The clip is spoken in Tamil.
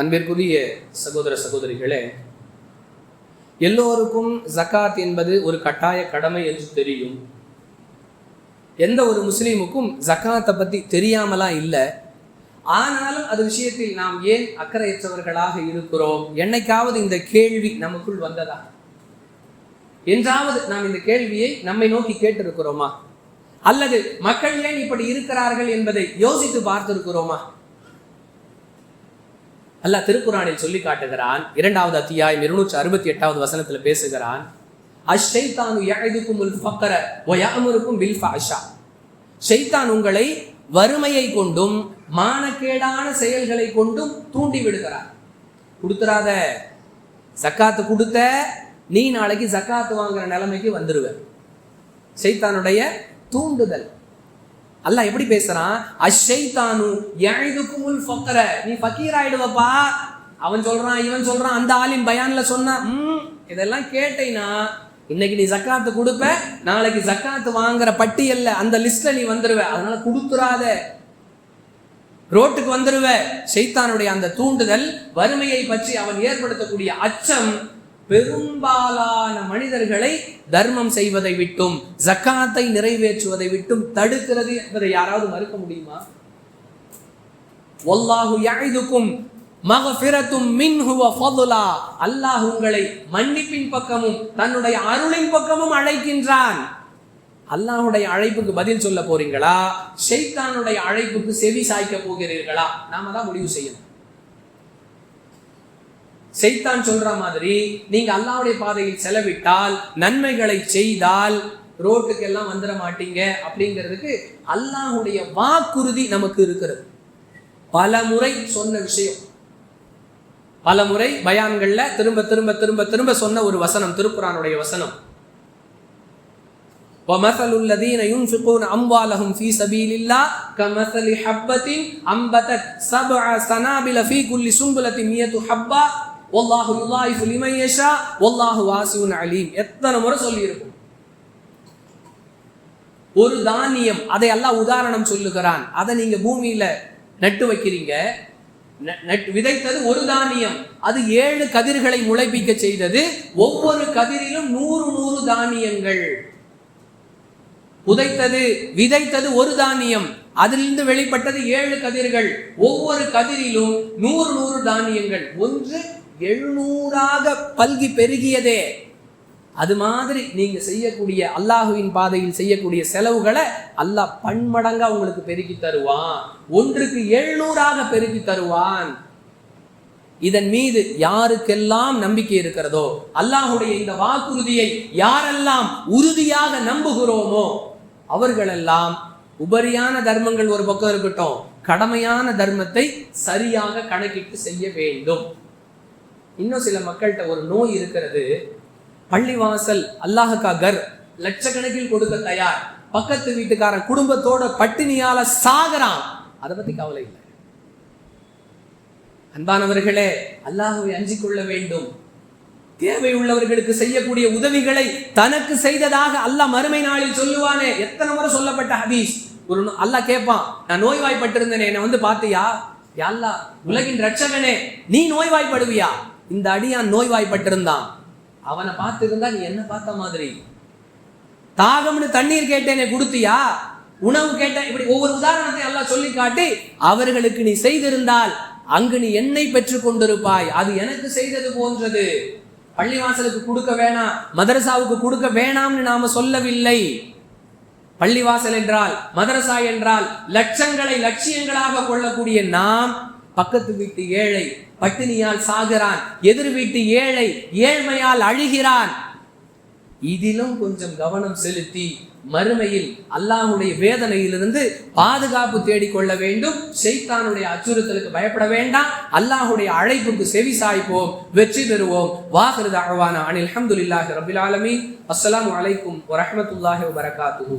அன்பிற்குரிய சகோதர சகோதரிகளே எல்லோருக்கும் ஜகாத் என்பது ஒரு கட்டாய கடமை என்று தெரியும். எந்த ஒரு முஸ்லீமுக்கும் ஜகாத்தை பற்றி தெரியாமலாம் இல்லை. ஆனாலும் அது விஷயத்தில் நாம் ஏன் அக்கறையற்றவர்களாக இருக்கிறோம்? என்னைக்காவது இந்த கேள்வி நமக்குள் வந்ததா? என்றாவது நாம் இந்த கேள்வியை நம்மை நோக்கி கேட்டிருக்கிறோமா? அல்லது மக்கள் ஏன் இப்படி இருக்கிறார்கள் என்பதை யோசித்து பார்த்திருக்கிறோமா? அல்லாஹ் திருக்குறானில் சொல்லி காட்டுகிறான். இரண்டாவது அத்தியாயம் இருநூற்றி அறுபத்தி எட்டாவது வசனத்தில் பேசுகிறான். அஷைத்தானு யஅதுகுமுல் உல் ஃபக்கர ஒயாமருக்கும் பில் ஃபாஷா ஷைத்தான் உங்களை வறுமையை கொண்டும் மானக்கேடான செயல்களை கொண்டும் தூண்டி விடுகிறார். கொடுத்துறாத சக்காத்து கொடுத்த நீ நாளைக்கு சக்காத்து வாங்குற நிலைமைக்கு வந்துடுவேன் சைத்தானுடைய தூண்டுதல். அல்லாஹ் எப்படி பேசுறான்? அஷைத்தானு யழுதுக்குமுல் ஃபக்கர நீ ஃபக்கீர் ஆயிடுவப்பா அவன் சொல்றான் இவன் சொல்றான் அந்த ஆளின் பயான்ல சொன்னான் ம் இதெல்லாம் கேட்டேனா? இன்னைக்கு நீ ஜக்காத்து கொடுப்ப நாளைக்கு ஜக்காத்து வாங்குற பட்டியல்ல அந்த லிஸ்ட்ல நீ வந்துருவ. அதனால கொடுத்துறாத. ரோட்டுக்கு வந்துருவ. ஷைத்தானுடைய அந்த தூண்டுதல் வறுமையை பற்றி அவன் ஏற்படுத்தக்கூடிய அச்சம் பெரும்பாலான மனிதர்களை தர்மம் செய்வதை விட்டும் ஜக்காத்தை நிறைவேற்றுவதை விட்டும் தடுக்கிறது என்பதை யாராவது மறுக்க முடியுமா? ஒல்லாஹு யஇதுக்கும் மகஃபிரத்தும் மின்ஹுவ ஃபதுலா. அல்லாஹ் உங்களை மன்னிப்பின் பக்கமும் தன்னுடைய அருளின் பக்கமும் அழைக்கின்றான். அல்லாஹுடைய அழைப்புக்கு பதில் சொல்ல போறீங்களா? ஷைத்தானுடைய அழைப்புக்கு செவி சாய்க்க போகிறீர்களா? நாம தான் முடிவு செய்யணும். செய்தான் சொல்ற மாதிரி நீங்க அல்லாஹ்வுடைய பாதையில் செலவிட்டால் நன்மைகளை செய்தால் ரோட்டுக்கு எல்லாம் வந்துட மாட்டீங்க அப்படிங்கிறதுக்கு அல்லாஹ்வுடைய வாக்குறுதி நமக்கு இருக்கிறது பல முறை சொன்ன விஷயம் பல முறை பயான்கள்ல திரும்ப திரும்ப திரும்ப திரும்ப சொன்ன ஒரு வசனம் திருக்குறானுடைய வசனம் ومثل الذين ينفقون أموالهم في سبيل الله كمثل حبة أنبتت سبع سنابل في كل سنبلة مئة حبة ஒல்லாஹு யுலாயிஃபு லிமையஷா ஒல்லாஹு வாசிவுன் அலீம் எத்தனை முறை சொல்லியிருக்கும். ஒரு தானியம் அதை எல்லாம் உதாரணம் சொல்லுகிறான். அதை நீங்க பூமியில நட்டு வைக்கிறீங்க. விதைத்தது ஒரு தானியம். அது ஏழு கதிர்களை முளைப்பிக்க செய்தது ஒவ்வொரு கதிரிலும் நூறு நூறு தானியங்கள். புதைத்தது விதைத்தது ஒரு தானியம். அதிலிருந்து வெளிப்பட்டது ஏழு கதிர்கள். ஒவ்வொரு கதிரிலும் நூறு நூறு தானியங்கள். ஒன்று எழுநூறாக பல்கி பெருகியதே. அது மாதிரி நீங்கள் செய்யக்கூடிய அல்லாஹுவின் பாதையில் செய்யக்கூடிய செலவுகளை அல்லாஹ் பன்மடங்காக உங்களுக்கு பெருக்கி தருவான். ஒன்றுக்கு எழுநூறாக பெருக்கி தருவான். இதன் மீது யாருக்கெல்லாம் நம்பிக்கை இருக்கிறதோ அல்லாஹுடைய இந்த வாக்குறுதியை யாரெல்லாம் உறுதியாக நம்புகிறோமோ அவர்களெல்லாம் உபரியான தர்மங்கள் ஒரு பக்கம் இருக்கட்டும் கடமையான தர்மத்தை சரியாக கணக்கிட்டு செய்ய வேண்டும். இன்னும் சில மக்கள்கிட்ட ஒரு நோய் இருக்கிறது. பள்ளிவாசல் அல்லாஹுக்கா கர் லட்சக்கணக்கில் கொடுக்க தயார். பக்கத்து வீட்டுக்காரன் குடும்பத்தோட பட்டினியால சாகுறான். அதை பத்தி கவலை இல்லை. அன்பானவர்களே அல்லாஹுவை அஞ்சிக் கொள்ள வேண்டும். தேவை உள்ளவர்களுக்கு செய்யக்கூடிய உதவிகளை தனக்கு செய்ததாக அல்லாஹ் மறுமை நாளில் சொல்லுவானே. எத்தனை முறை சொல்லப்பட்ட ஹபீஸ் ஒரு அல்லாஹ் கேட்பான் நான் நோய்வாய்ப்பட்டிருந்தேனே என்னை வந்து பார்த்தியா? யா அல்லாஹ் உலகின் ரட்சகனே நீ நோய்வாய்ப்படுவியா? இந்த அடியான் நோய்வாய்ப்பட்டிருந்தான். அவனை பார்த்திருந்தா நீ என்ன பார்த்த மாதிரி? தாகம்னு தண்ணீர் கேட்டேனே கொடுத்தியா? உணவு கேட்டேன். இப்படி ஒவ்வொரு உதாரணத்தை எல்லாம் சொல்லி காட்டி அவர்களுக்கு நீ செய்திருந்தால் அங்கு நீ என்னை பெற்றுக் கொண்டிருப்பாய். அது எனக்கு செய்தது போன்றது. பள்ளிவாசலுக்கு கொடுக்க வேணாம் மதரசாவுக்கு கொடுக்க வேணாம்னு நாம சொல்லவில்லை. பள்ளிவாசல் என்றால் மதரசா என்றால் லட்சங்களை லட்சியங்களாக கொள்ளக்கூடிய நாம் பக்கத்து வீட்டு ஏழை பட்டினியால் சாகிறான் எதிர் வீட்டு ஏழை ஏழ்மையால் அழுகிறான். இதிலும் கொஞ்சம் கவனம் செலுத்தி மறுமையில் அல்லாஹுடைய வேதனையிலிருந்து பாதுகாப்பு தேடிக்கொள்ள வேண்டும். செய்தானுடைய அச்சுறுத்தலுக்கு பயப்பட வேண்டாம். அல்லாஹுடைய அழைப்புக்கு செவி சாய்ப்போம் வெற்றி பெறுவோம். வாஹிரு தஅவானா அனில் அஹமதுல்லாஹி ரபில் ஆலமி அஸ்லாம் வலைக்கும் வரமத்துல்லாஹி வபரகாத்துஹு.